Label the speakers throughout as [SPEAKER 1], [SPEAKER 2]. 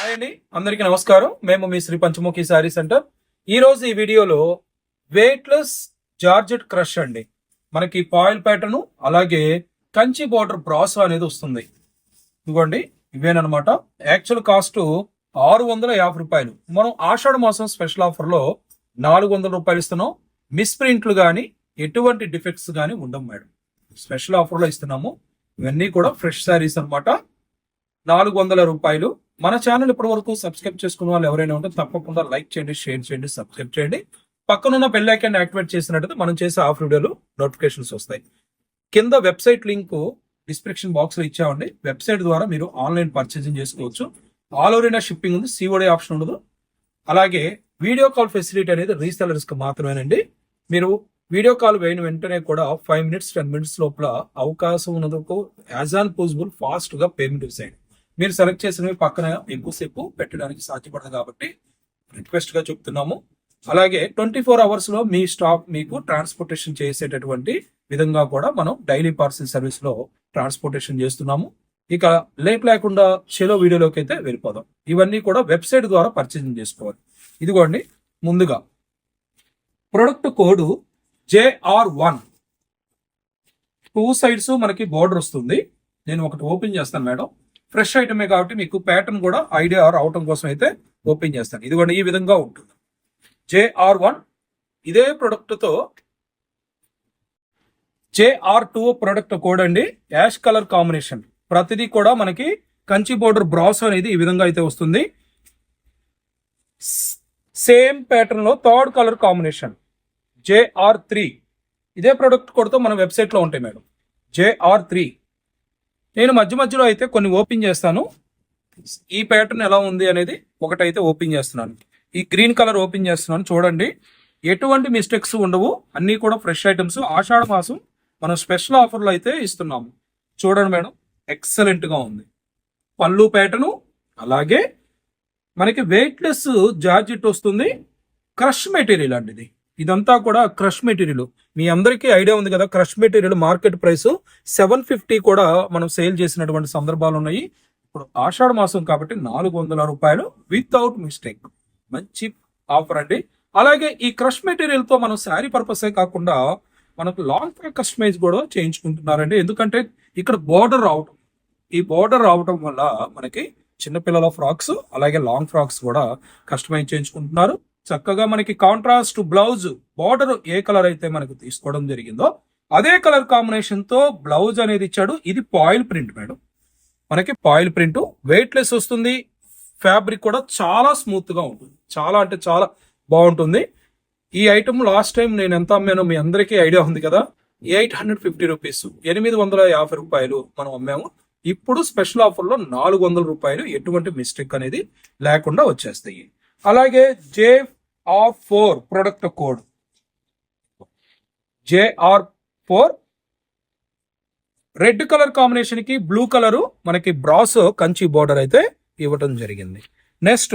[SPEAKER 1] Hi అండి. అందరికీ నమస్కారం. మేము మీ శ్రీ పంచముఖి శారీ సెంటర్. ఈ రోజు ఈ వీడియోలో వెయిట్లెస్ జార్జెట్ క్రష్ అండి. మనకి పాయిల్ ప్యాటర్న్ అలాగే కంచి బార్డర్ బ్రాస్ అనేది వస్తుంది. ఇదిగోండి ఇవేనమాట యాక్చువల్ కాస్ట్ ఆరు వందల యాభై రూపాయలు. మనం ఆషాఢ మాసం స్పెషల్ ఆఫర్లో నాలుగు వందల రూపాయలు ఇస్తున్నాం. మిస్ ప్రింట్లు కానీ ఎటువంటి డిఫెక్ట్స్ కానీ ఉండవు మేడం. స్పెషల్ ఆఫర్లో ఇస్తున్నాము. ఇవన్నీ కూడా ఫ్రెష్ శారీస్ అన్నమాట. నాలుగు వందల రూపాయలు. మన ఛానల్ ఇప్పటి వరకు సబ్స్క్రైబ్ చేసుకున్న వాళ్ళు ఎవరైనా ఉంటే తప్పకుండా లైక్ చేయండి షేర్ చేయండి సబ్స్క్రైబ్ చేయండి. పక్కనున్న బెల్ ఐకాన్ యాక్టివేట్ చేసినట్టయితే మనం చేసే ఆఫ్ వీడియోలు నోటిఫికేషన్స్ వస్తాయి. కింద వెబ్సైట్ లింక్ డిస్క్రిప్షన్ బాక్స్లో ఇచ్చామండి. వెబ్సైట్ ద్వారా మీరు ఆన్లైన్ పర్చేసింగ్ చేసుకోవచ్చు. ఆల్ ఓవర్ ఇండియా షిప్పింగ్ ఉంది సిఓడి ఆప్షన్ ఉండదు. అలాగే వీడియో కాల్ ఫెసిలిటీ అనేది రీసెలర్స్కి మాత్రమేనండి. మీరు వీడియో కాల్ వేయిన వెంటనే కూడా ఫైవ్ మినిట్స్ టెన్ మినిట్స్ లోపల అవకాశం ఉన్నందుకు యాజ్ ఆన్ పాసిబుల్ ఫాస్ట్గా పేమెంట్ చేయండి. మీరు సెలెక్ట్ చేసినవి పక్కన ఎక్కువసేపు పెట్టడానికి సాధ్యపడదు కాబట్టి రిక్వెస్ట్గా చెప్తున్నాము. అలాగే ట్వంటీ ఫోర్ అవర్స్లో మీ స్టాక్ మీకు ట్రాన్స్పోర్టేషన్ చేసేటటువంటి విధంగా కూడా మనం డైలీ పార్సిల్ సర్వీస్లో ట్రాన్స్పోర్టేషన్ చేస్తున్నాము. ఇక లేట్ లేకుండా చెలో వీడియోలోకి అయితే వెళ్ళిపోదాం. ఇవన్నీ కూడా వెబ్సైట్ ద్వారా పర్చేసింగ్ చేసుకోవాలి. ఇదిగోండి ముందుగా product code JR one two sides మనకి బోర్డర్ వస్తుంది. నేను ఒకటి ఓపెన్ చేస్తాను మేడం. ఫ్రెష్ ఐటమే కాబట్టి మీకు ప్యాటర్న్ కూడా ఐడియా రావటం కోసం అయితే ఓపెన్ చేస్తాను. ఇదిగోండి ఈ విధంగా ఉంటుంది. జేఆర్ వన్ ఇదే ప్రొడక్ట్తో జేఆర్ టూ ప్రొడక్ట్ కోడ్ అండి. Ash colour combination. ప్రతిదీ కూడా మనకి కంచి బోర్డర్ బ్రాస్ అనేది ఈ విధంగా అయితే వస్తుంది. సేమ్ ప్యాటర్న్లో third colour combination. JR three. ఇదే ప్రొడక్ట్ కోడ్తో మన వెబ్సైట్లో ఉంటాయి మేడం. JR three. నేను మధ్య మధ్యలో అయితే కొన్ని ఓపెన్ చేస్తాను. ఈ ప్యాటర్న్ ఎలా ఉంది అనేది ఒకటైతే ఓపెన్ చేస్తున్నాను. ఈ గ్రీన్ కలర్ ఓపెన్ చేస్తున్నాను. చూడండి ఎటువంటి మిస్టేక్స్ ఉండవు. అన్నీ కూడా ఫ్రెష్ ఐటమ్స్. ఆషాఢ మాసం మనం స్పెషల్ ఆఫర్లు అయితే ఇస్తున్నాము. చూడండి మేడం ఎక్సలెంట్గా ఉంది. పళ్ళు ప్యాటర్ను అలాగే మనకి వెయిట్లెస్ జార్జెట్ వస్తుంది. క్రష్ మెటీరియల్ అండి ఇది. ఇదంతా కూడా క్రష్ మెటీరియల్. మీ అందరికీ ఐడియా ఉంది కదా crush material market price seven fifty కూడా మనం సేల్ చేసినటువంటి సందర్భాలు ఉన్నాయి. ఇప్పుడు ఆషాఢ మాసం కాబట్టి నాలుగు వందల రూపాయలు వితౌట్ మిస్టేక్ మంచి ఆఫర్ అండి. అలాగే ఈ క్రష్ మెటీరియల్తో మనం శారీ పర్పసే కాకుండా మనకు లాంగ్ ఫ్రాక్ కస్టమైజ్ కూడా చేయించుకుంటున్నారండి. ఎందుకంటే ఇక్కడ బోర్డర్ రావటం ఈ బోర్డర్ రావటం వల్ల మనకి చిన్నపిల్లల ఫ్రాక్స్ అలాగే లాంగ్ ఫ్రాక్స్ కూడా కస్టమైజ్ చేయించుకుంటున్నారు. చక్కగా మనకి కాంట్రాస్ట్ బ్లౌజ్ బార్డర్ ఏ కలర్ అయితే మనకు తీసుకోవడం జరిగిందో అదే కలర్ కాంబినేషన్తో బ్లౌజ్ అనేది ఇచ్చాడు. ఇది పాయిల్ ప్రింట్ మేడం మనకి పాయిల్ ప్రింట్ వెయిట్లెస్ వస్తుంది. ఫ్యాబ్రిక్ కూడా చాలా స్మూత్గా ఉంటుంది. చాలా అంటే చాలా బాగుంటుంది. ఈ ఐటమ్ లాస్ట్ టైం నేను ఎంత అమ్మానో మీ అందరికీ ఐడియా ఉంది కదా? Eight hundred fifty rupees. ఎనిమిది వందల యాభై రూపాయలు మనం అమ్మాము. ఇప్పుడు స్పెషల్ ఆఫర్లో నాలుగు వందల రూపాయలు ఎటువంటి మిస్టేక్ అనేది లేకుండా వచ్చేస్తాయి. అలాగే J R four product code JR four red color కాంబినేషన్కి బ్లూ కలరు మనకి బ్రాస్ కంచి బోర్డర్ అయితే ఇవ్వటం జరిగింది. నెక్స్ట్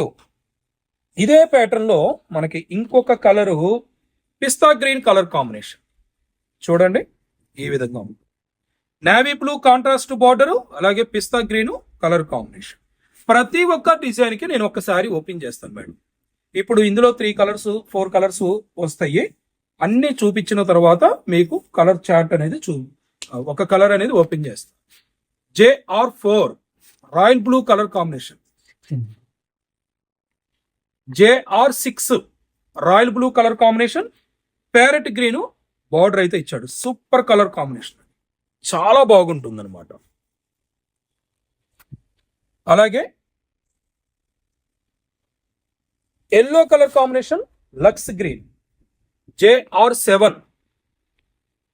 [SPEAKER 1] ఇదే ప్యాటర్న్లో మనకి ఇంకొక color pista green color combination చూడండి ఈ విధంగా ఉంది. నేవీ బ్లూ కాంట్రాస్ట్ బార్డరు అలాగే పిస్తా గ్రీను కలర్ కాంబినేషన్ ప్రతి ఒక్క డిజైన్కి నేను ఒకసారి ఓపెన్ చేస్తాను మేడం. ఇప్పుడు ఇందులో త్రీ కలర్స్ ఫోర్ కలర్స్ వస్తాయి. అన్ని చూపించిన తర్వాత మీకు కలర్ చార్ట్ అనేది చూ ఒక కలర్ అనేది ఓపెన్ చేస్తాను JR four royal blue color combination. JR six royal blue color combination. Parrot green border అయితే ఇచ్చాడు. Super color combination. చాలా బాగుంటుంది అనమాట అలాగే yellow colour combination Lux green JR seven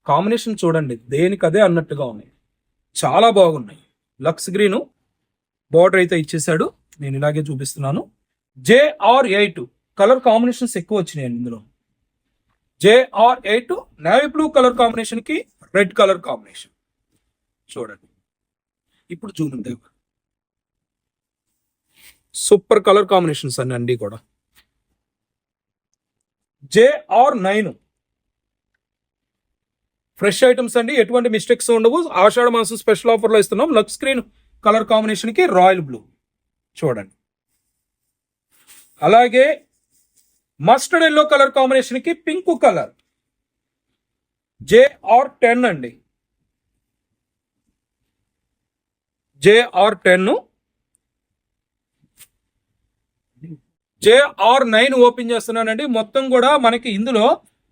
[SPEAKER 1] combination చూడండి దేనికి అదే అన్నట్టుగా ఉన్నాయి. చాలా బాగున్నాయి. లక్స్ గ్రీన్ బార్డర్ అయితే ఇచ్చేసాడు నేను ఇలాగే చూపిస్తున్నాను. జేఆర్ ఎయిట్ కలర్ కాంబినేషన్స్ ఎక్కువ వచ్చినాయి ఇందులో. JR eight navy blue color కాంబినేషన్కి రెడ్ కలర్ కాంబినేషన్ చూడండి. ఇప్పుడు జూమ్ సూపర్ కలర్ కాంబినేషన్స్ అన్ని అండి కూడా. JR nine. ఫ్రెష్ ఐటమ్స్ అండి ఎటువంటి మిస్టేక్స్ ఉండవు. ఆషాఢ మాసం స్పెషల్ ఆఫర్లో ఇస్తున్నాం. లక్ స్క్రీన్ కలర్ కాంబినేషన్కి రాయల్ బ్లూ. చూడండి. అలాగే మస్టర్డ్ ఎల్లో కలర్ కాంబినేషన్కి పింక్ కలర్. జేఆర్ టెన్ అండి. JR ten. JR nine open చేస్తున్నానండి. మొత్తం కూడా మనకి ఇందులో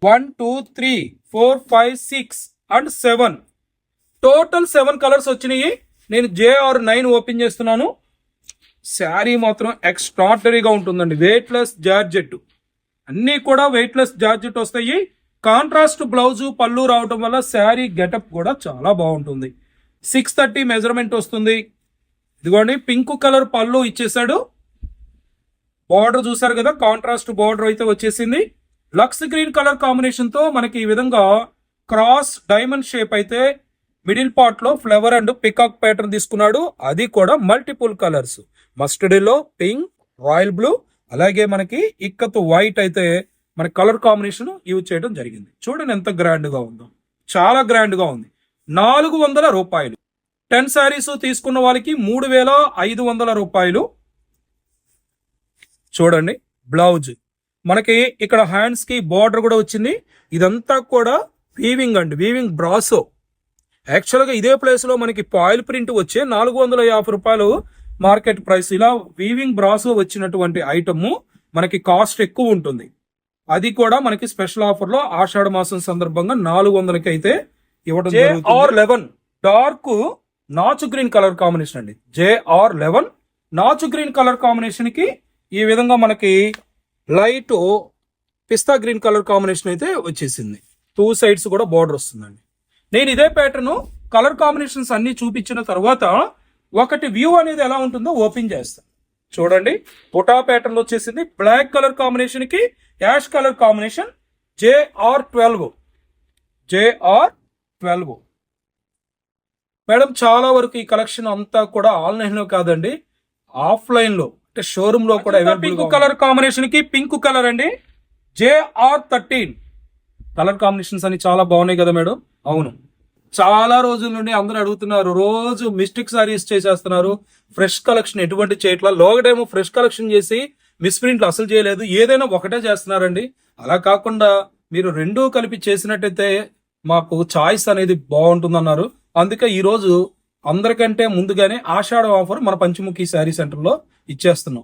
[SPEAKER 1] one two three four five six and seven. Total seven colors వచ్చినాయి. నేను జేఆర్ నైన్ ఓపెన్ చేస్తున్నాను. శారీ మాత్రం ఎక్స్ట్రాటరీగా ఉంటుందండి. Weightless georgette. అన్నీ కూడా వెయిట్లెస్ జార్జెట్ వస్తాయి. కాంట్రాస్ట్ బ్లౌజు పళ్ళు రావటం వల్ల శారీ గెటప్ కూడా చాలా బాగుంటుంది. సిక్స్ థర్టీ మెజర్మెంట్ వస్తుంది. ఇదిగోండి పింక్ కలర్ పళ్ళు ఇచ్చేసాడు బార్డర్ చూసారు కదా కాంట్రాస్ట్ బార్డర్ అయితే వచ్చేసింది. లక్స్ గ్రీన్ కలర్ కాంబినేషన్తో మనకి ఈ విధంగా క్రాస్ డైమండ్ షేప్ అయితే మిడిల్ పార్ట్లో ఫ్లవర్ అండ్ పికాక్ ప్యాటర్న్ తీసుకున్నాడు. అది కూడా మల్టిపుల్ కలర్స్. మస్టర్డ్లో పింక్ రాయల్ బ్లూ అలాగే మనకి ఇక్కత్ వైట్ అయితే మన కలర్ కాంబినేషన్ యూజ్ చేయడం జరిగింది. చూడండి ఎంత గ్రాండ్గా ఉందో. చాలా గ్రాండ్గా ఉంది. నాలుగు వందల రూపాయలు. టెన్ శారీస్ తీసుకున్న వాళ్ళకి మూడు వేల ఐదు వందల రూపాయలు. చూడండి బ్లౌజ్. మనకి ఇక్కడ హ్యాండ్స్కి బార్డర్ కూడా వచ్చింది. ఇదంతా కూడా వీవింగ్ అండి వీవింగ్ బ్రాసో యాక్చువల్గా ఇదే ప్లేస్లో మనకి పాయిల్ ప్రింట్ వచ్చే నాలుగు వందల యాభై రూపాయలు మార్కెట్ ప్రైస్ ఇలా వీవింగ్ బ్రాసో వచ్చినటువంటి ఐటమ్ మనకి కాస్ట్ ఎక్కువ ఉంటుంది. అది కూడా మనకి స్పెషల్ ఆఫర్లో ఆషాఢ మాసం సందర్భంగా నాలుగు వందలకి అయితే ఇవ్వడం ఆర్ లెవెన్ డార్క్ నాచు గ్రీన్ కలర్ కాంబినేషన్ అండి. జేఆర్ లెవెన్ నాచు గ్రీన్ కలర్ కాంబినేషన్కి ఈ విధంగా మనకి light pista green color combination అయితే వచ్చేసింది. టూ సైడ్స్ కూడా బార్డర్ వస్తుందండి. నేను ఇదే ప్యాటర్న్ కలర్ కాంబినేషన్స్ అన్ని చూపించిన తర్వాత ఒకటి వ్యూ అనేది ఎలా ఉంటుందో ఓపెన్ చేస్తాను చూడండి పుటా ప్యాటర్న్ వచ్చేసింది. బ్లాక్ కలర్ కాంబినేషన్కి ash color combination JR twelve. JR twelve. Madam చాలా వరకు ఈ కలెక్షన్ అంతా కూడా ఆన్లైన్లో కాదండి ఆఫ్లైన్లో. షోరూమ్లో కూడా పింక్ కలర్ కాంబినేషన్కి పింక్ కలర్ అండి. జేఆర్ థర్టీన్ కలర్ కాంబినేషన్స్ అని చాలా బాగున్నాయి కదా మేడం. అవును. చాలా రోజుల నుండి అందరూ అడుగుతున్నారు. రోజు మిస్టేక్ సారీస్ చేసేస్తున్నారు. ఫ్రెష్ కలెక్షన్ ఎటువంటి చేయట్లా. లోగడేమో ఫ్రెష్ కలెక్షన్ చేసి మిస్ప్రింట్లు అసలు చేయలేదు. ఏదైనా ఒకటే చేస్తున్నారండి. అలా కాకుండా మీరు రెండూ కలిపి చేసినట్టయితే మాకు చాయిస్ అనేది బాగుంటుందన్నారు. అందుకే ఈ రోజు అందరికంటే ముందుగానే ఆషాఢ ఆఫర్ మన పంచముఖి శారీ సెంటర్లో ఇచ్చేస్తున్నాం.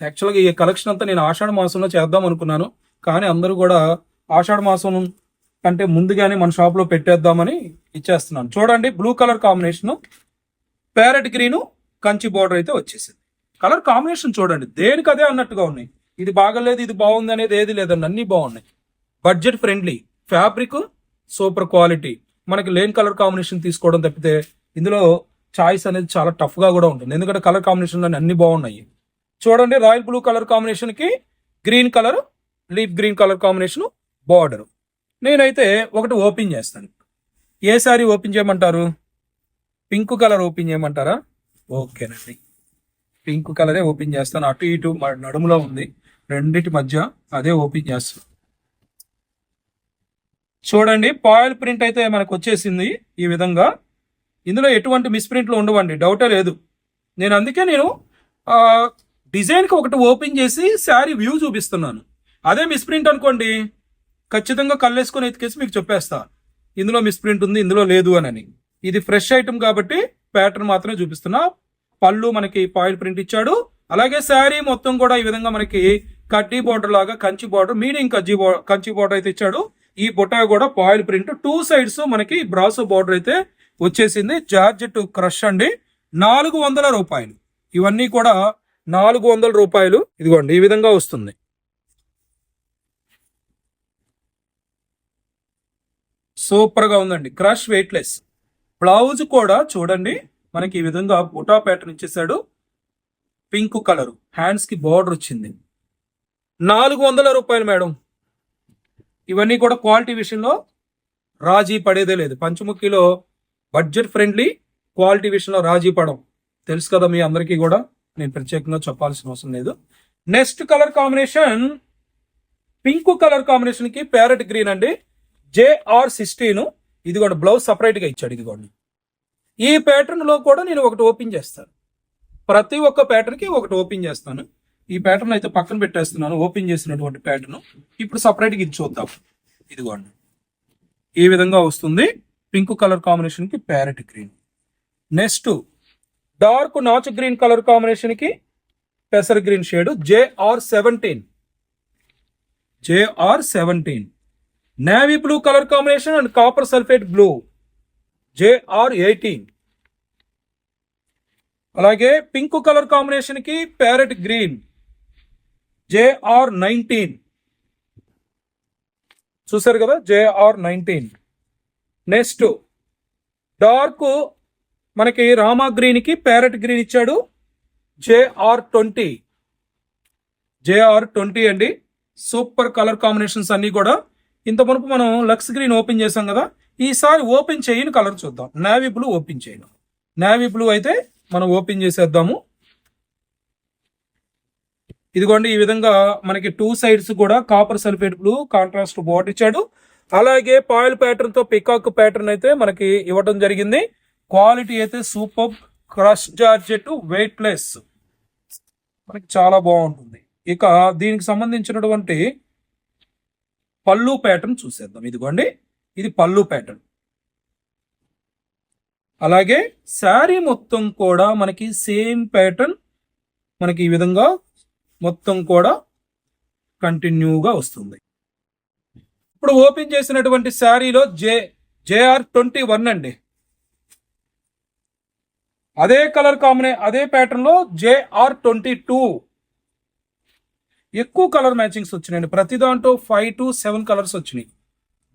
[SPEAKER 1] యాక్చువల్గా ఈ కలెక్షన్ అంతా నేను ఆషాఢ మాసంలో చేద్దాం అనుకున్నాను. కానీ అందరూ కూడా ఆషాఢ మాసం కంటే ముందుగానే మన షాప్లో పెట్టేద్దామని ఇచ్చేస్తున్నాను. చూడండి blue color combination parrot green Kanchi border అయితే వచ్చేసింది. కలర్ కాంబినేషన్ చూడండి దేనికి అదే అన్నట్టుగా ఉన్నాయి. ఇది బాగలేదు ఇది బాగుంది అనేది ఏది లేదండి అన్ని బాగున్నాయి. Budget friendly fabric super quality మనకి లేన్ కలర్ కాంబినేషన్ తీసుకోవడం తప్పితే ఇందులో చాయిస్ అనేది చాలా టఫ్గా కూడా ఉంటుంది. ఎందుకంటే కలర్ కాంబినేషన్ అన్ని బాగున్నాయి. చూడండి రాయల్ బ్లూ కలర్ కాంబినేషన్కి green color leaf green color combination border నేనైతే ఒకటి ఓపెన్ చేస్తాను. ఏ సారీ ఓపెన్ చేయమంటారు? పింక్ కలర్ ఓపెన్ చేయమంటారా? ఓకేనండి పింక్ కలరే ఓపెన్ చేస్తాను. అటు ఇటు మ- నడుములో ఉంది. రెండిటి మధ్య అదే ఓపెన్ చేస్తాను. చూడండి పాయిల్ ప్రింట్ అయితే మనకు వచ్చేసింది ఈ విధంగా. ఇందులో ఎటువంటి మిస్ప్రింట్లు ఉండవండి. డౌటే లేదు. నేను అందుకే నేను డిజైన్కి ఒకటి ఓపెన్ చేసి శారీ వ్యూ చూపిస్తున్నాను. అదే మిస్ప్రింట్ అనుకోండి ఖచ్చితంగా కళ్ళేసుకొని ఎతికేసి మీకు చెప్పేస్తా. ఇందులో మిస్ప్రింట్ ఉంది ఇందులో లేదు అని ఇది ఫ్రెష్ ఐటమ్ కాబట్టి ప్యాటర్న్ మాత్రమే చూపిస్తున్నా. పళ్ళు మనకి పాయిల్ ప్రింట్ ఇచ్చాడు. అలాగే శారీ మొత్తం కూడా ఈ విధంగా మనకి కడ్డీ బోర్డర్ లాగా Kanchi border medium Kanchi Kanchi border అయితే ఇచ్చాడు. ఈ బుటా కూడా పాయిల్ ప్రింట్ టూ సైడ్స్ మనకి బ్రాసో బోర్డర్ అయితే వచ్చేసింది. జార్జెట్ క్రష్ అండి. నాలుగు వందల రూపాయలు. ఇవన్నీ కూడా నాలుగు వందల రూపాయలు. ఇదిగోండి ఈ విధంగా వస్తుంది. సూపర్గా ఉందండి. Crush weightless. బ్లౌజ్ కూడా చూడండి. మనకి ఈ విధంగా బుటా ప్యాటర్న్ ఇచ్చేసాడు పింక్ కలర్. హ్యాండ్స్కి బార్డర్ వచ్చింది. నాలుగు వందల రూపాయలు మేడం. ఇవన్నీ కూడా క్వాలిటీ విషయంలో రాజీ పడేదే లేదు. పంచముఖిలో బడ్జెట్ ఫ్రెండ్లీ క్వాలిటీ విషయంలో రాజీ పడం తెలుసు కదా మీ అందరికీ కూడా నేను ప్రత్యేకంగా చెప్పాల్సిన అవసరం లేదు. Next color combination pink color కాంబినేషన్కి ప్యారెట్ గ్రీన్ అండి. జేఆర్ సిక్స్టీన్ ఇది కూడా బ్లౌజ్ సపరేట్గా ఇచ్చాడు ఇది కూడా ఈ ప్యాటర్న్లో కూడా నేను ఒకటి ఓపెన్ చేస్తాను. ప్రతి ఒక్క ప్యాటర్న్కి ఒకటి ఓపెన్ చేస్తాను. ఈ ప్యాటర్న్ అయితే పక్కన పెట్టేస్తున్నాను ఓపెన్ చేసినటువంటి ప్యాటర్న్. ఇప్పుడు సపరేట్గా ఇది చూద్దాం. ఇదిగోండి. ఈ విధంగా వస్తుంది. పింక్ కలర్ కాంబినేషన్కి ప్యారెట్ గ్రీన్ నెక్స్ట్ డార్క్ నాచ్ గ్రీన్ కలర్ కాంబినేషన్కి పెసర్ green shade JR seventeen JR seventeen navy blue color combination and copper sulphate blue JR eighteen అలాగే పింక్ కలర్ కాంబినేషన్కి ప్యారెట్ గ్రీన్ జేఆర్ నైన్టీన్ చూసారు కదా? JR nineteen next. డార్క్ మనకి రామా గ్రీన్కి parrot green ఇచ్చాడు. JR twenty. JR twenty అండి. Super colour combinations అన్నీ కూడా. ఇంత మునుపు మనం లక్స్ గ్రీన్ ఓపెన్ చేసాం కదా ఈసారి ఓపెన్ చేయని కలర్ చూద్దాం. నావీ బ్లూ ఓపెన్ చేయను. నావీ బ్లూ అయితే మనం ఓపెన్ చేసేద్దాము. ఇదిగోండి ఈ విధంగా మనకి టూ సైడ్స్ కూడా copper sulphate blue contrast board ఇచ్చాడు. అలాగే పాయిల్ ప్యాటర్న్తో పికాక్ ప్యాటర్న్ అయితే మనకి ఇవ్వడం జరిగింది. క్వాలిటీ అయితే super crush georgette weightless మనకి చాలా బాగుంటుంది. ఇక దీనికి సంబంధించినటువంటి పళ్ళు ప్యాటర్న్ చూసేద్దాం. ఇదిగోండి ఇది పళ్ళు ప్యాటర్న్. అలాగే శారీ మొత్తం కూడా మనకి సేమ్ ప్యాటర్న్ మనకి ఈ విధంగా మొత్తం కూడా కంటిన్యూగా వస్తుంది. ఇప్పుడు ఓపెన్ చేసినటువంటి శారీలో జే జేఆర్ ట్వంటీ వన్ అండి. అదే కలర్ కాంబినే అదే ప్యాటర్న్లో జేఆర్ ట్వంటీ టూ. ఎక్కువ కలర్ మ్యాచింగ్స్ వచ్చినాయండి. ప్రతి దాంట్లో ఫైవ్ టు సెవెన్ కలర్స్ వచ్చినాయి.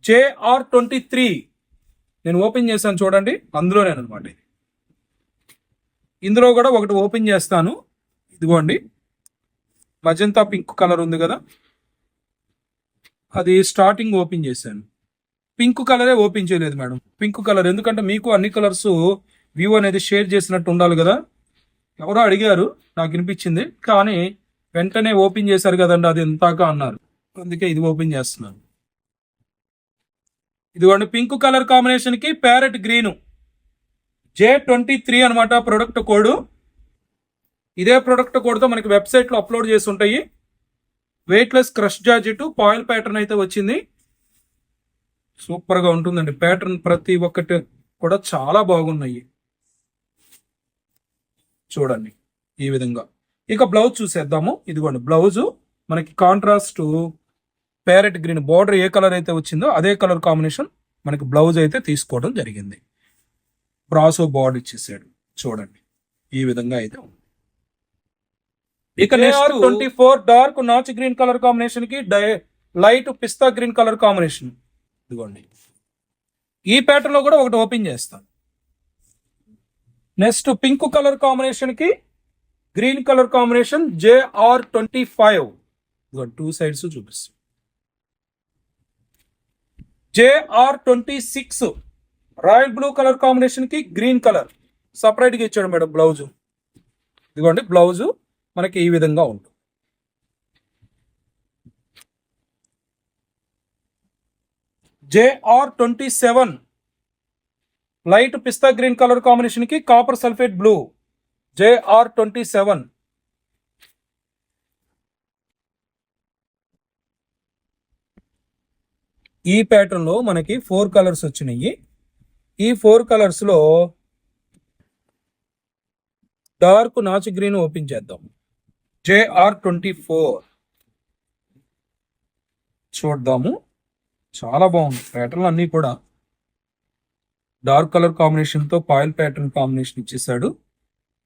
[SPEAKER 1] JR twenty three. నేను ఓపెన్ చేశాను చూడండి. అందులోనే అనమాట ఇది. ఇందులో కూడా ఒకటి ఓపెన్ చేస్తాను. ఇదిగోండి. మజంతా పింక్ కలర్ ఉంది కదా. అది స్టార్టింగ్ ఓపెన్ చేశాను. పింక్ కలరే ఓపెన్ చేయలేదు మేడం. పింక్ కలర్ ఎందుకంటే మీకు అన్ని కలర్స్ వ్యూ అనేది షేర్ చేసినట్టు ఉండాలి కదా. ఎవరో అడిగారు నాకు వినిపించింది. కానీ వెంటనే ఓపెన్ చేశారు కదండి అది ఇంతాక అన్నారు. అందుకే ఇది ఓపెన్ చేస్తున్నాను. ఇదిగోండి పింక్ కలర్ కాంబినేషన్కి parrot green J twenty three అనమాట ప్రొడక్ట్ కోడ్ ఇదే ప్రొడక్ట్ కోడ్తో మనకి వెబ్సైట్లో అప్లోడ్ చేసి ఉంటాయి. Weightless crush georgette foil pattern అయితే వచ్చింది. సూపర్గా ఉంటుందండి. ప్యాటర్న్ ప్రతి ఒక్కటి కూడా చాలా బాగున్నాయి. చూడండి ఈ విధంగా. ఇక బ్లౌజ్ చూసేద్దాము. ఇదిగోండి బ్లౌజు మనకి కాంట్రాస్ట్ ప్యారెట్ గ్రీన్ బార్డర్ ఏ కలర్ అయితే వచ్చిందో అదే కలర్ కాంబినేషన్ మనకి బ్లౌజ్ అయితే తీసుకోవడం జరిగింది. బ్రాసో బార్డర్ ఇచ్చేసాడు. చూడండి ఈ విధంగా అయితే ఉంది. ఇక నెక్స్ట్ ట్వంటీ ఫోర్ డార్క్ నాచ్ గ్రీన్ కలర్ కాంబినేషన్కి light pista green color combination ఇదిగోండి. ఈ ప్యాటర్న్లో కూడా ఒకటి ఓపెన్ చేస్తాను. నెక్స్ట్ పింక్ కలర్ కాంబినేషన్కి green color combination JR twenty five two sides చూపిస్తాం JR twenty six royal blue color కాంబినేషన్కి గ్రీన్ కలర్ సపరేట్గా ఇచ్చాడు మేడం బ్లౌజ్ ఇదిగోండి బ్లౌజ్ మనకి ఈ విధంగా ఉంటుంది. JR twenty seven light pista green color కాంబినేషన్కి copper sulphate blue. JR twenty seven. ఈ ప్యాటర్న్లో మనకి ఫోర్ కలర్స్ వచ్చినాయి. ఈ ఫోర్ కలర్స్లో డార్క్ నాచు గ్రీన్ ఓపెన్ చేద్దాం. JR twenty four. చూద్దాము. చాలా బాగుంది. ప్యాటర్న్ అన్నీ కూడా. డార్క్ కలర్ కాంబినేషన్తో పాయిల్ ప్యాటర్న్ కాంబినేషన్ ఇచ్చేసాడు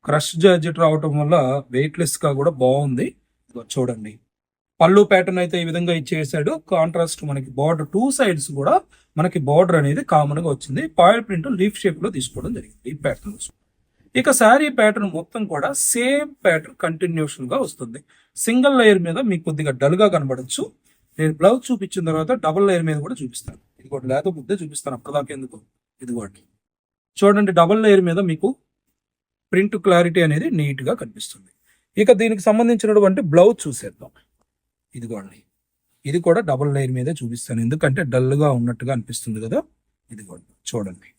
[SPEAKER 1] క్రష్ జార్జెట్ రావటం వల్ల వెయిట్లెస్గా కూడా బాగుంది. చూడండి. పళ్ళు ప్యాటర్న్ అయితే ఈ విధంగా ఇచ్చేసాడు. కాంట్రాస్ట్ మనకి బార్డర్ టూ సైడ్స్ కూడా మనకి బార్డర్ అనేది కామన్గా వచ్చింది. పాయిల్ ప్రింట్ లీఫ్ షేప్లో తీసుకోవడం జరిగింది. ఈ ప్యాటర్న్ ఇక శారీ ప్యాటర్న్ మొత్తం కూడా సేమ్ ప్యాటర్న్ కంటిన్యూషన్గా వస్తుంది. సింగిల్ లేయర్ మీద మీకు కొద్దిగా డల్గా కనబడచ్చు. నేను బ్లౌజ్ చూపించిన తర్వాత డబుల్ లేయర్ మీద కూడా చూపిస్తాను. ఇదిగోటి లేత ముద్దే చూపిస్తాను అప్పటిదాకా ఎందుకు? ఇదిగోటి చూడండి డబుల్ లేయర్ మీద మీకు ప్రింట్ క్లారిటీ అనేది నీట్గా కనిపిస్తుంది. ఇక దీనికి సంబంధించినటువంటి బ్లౌజ్ చూసేద్దాం. ఇదిగోండి ఇది కూడా డబుల్ లేయర్ మీదే చూపిస్తాను. ఎందుకంటే డల్గా ఉన్నట్టుగా అనిపిస్తుంది కదా. ఇదిగోండి చూడండి.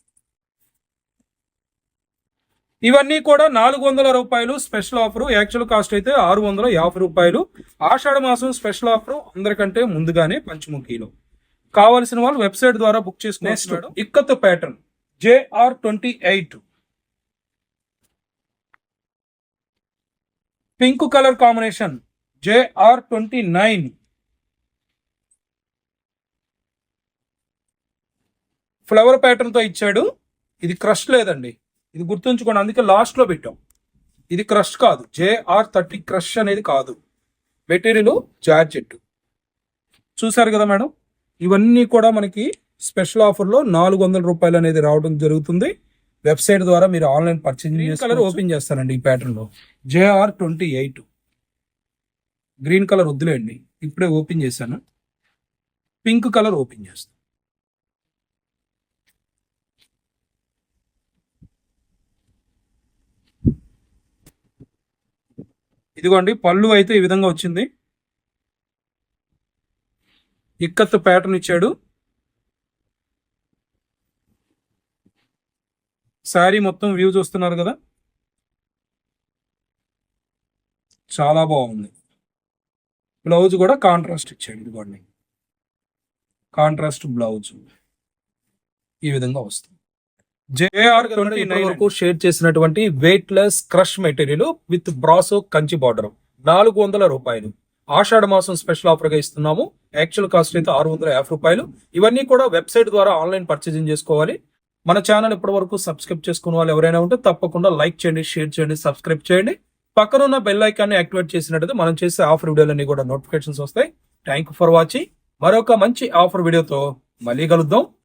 [SPEAKER 1] ఇవన్నీ కూడా నాలుగు వందల రూపాయలు స్పెషల్ ఆఫర్. యాక్చువల్ కాస్ట్ అయితే ఆరు వందల యాభై రూపాయలు. ఆషాఢ మాసం స్పెషల్ ఆఫర్ అందరికంటే ముందుగానే పంచముఖిలో. కావలసిన వాళ్ళు వెబ్సైట్ ద్వారా book చేసుకునేస్తున్నాడు ikat pattern. JR twenty eight. Pink color combination. JR twenty nine. Flower ప్యాటర్న్తో ఇచ్చాడు. ఇది క్రష్ లేదండి. ఇది గుర్తుంచుకోండి అందుకే లాస్ట్లో పెట్టాం. ఇది క్రష్ కాదు. జేఆర్ థర్టీ క్రష్ అనేది కాదు. మెటీరియల్ జార్జెట్ చూసారు కదా మేడం? ఇవన్నీ కూడా మనకి స్పెషల్ ఆఫర్లో నాలుగు వందల రూపాయలు అనేది రావడం జరుగుతుంది. వెబ్సైట్ ద్వారా మీరు ఆన్లైన్ పర్చేసింగ్ కలర్ ఓపెన్ చేస్తానండి ఈ ప్యాటర్న్లో. JR twenty eight green color వద్దులేండి. ఇప్పుడే ఓపెన్ చేశాను. పింక్ కలర్ ఓపెన్ చేస్తాను. ఇదిగోండి పళ్ళు అయితే ఈ విధంగా వచ్చింది. ఇక్కత్ ప్యాటర్న్ ఇచ్చాడు. శారీ మొత్తం వ్యూ చూస్తున్నారు కదా? చాలా బాగుంది. బ్లౌజ్ కూడా కాంట్రాస్ట్ ఇచ్చాడు ఇదిగోండి. Contrast blouse. ఈ విధంగా వస్తుంది. జేఆర్ ట్వంటీ నైన్ వరకు షేర్ చేసినటువంటి weightless crush material with brasso Kanchi border నాలుగు వందల రూపాయలు. ఆషాఢ మాసం స్పెషల్ ఆఫర్గా ఇస్తున్నాము. యాక్చువల్ కాస్ట్ అయితే ఆరు వందల యాభై రూపాయలు. ఇవన్నీ కూడా వెబ్సైట్ ద్వారా ఆన్లైన్ పర్చేసింగ్ చేసుకోవాలి. మన ఛానల్ ఇప్పటి వరకు సబ్స్క్రైబ్ చేసుకున్న వాళ్ళు ఎవరైనా ఉంటే తప్పకుండా లైక్ చేయండి షేర్ చేయండి సబ్స్క్రైబ్ చేయండి. పక్కన ఉన్న బెల్ ఐకాన్ని యాక్టివేట్ చేసినట్టయితే మనం చేసే ఆఫర్ వీడియోలన్నీ కూడా నోటిఫికేషన్స్ వస్తాయి. థ్యాంక్ ఫర్ వాచింగ్ మరొక మంచి ఆఫర్ వీడియోతో మళ్ళీ కలుద్దాం.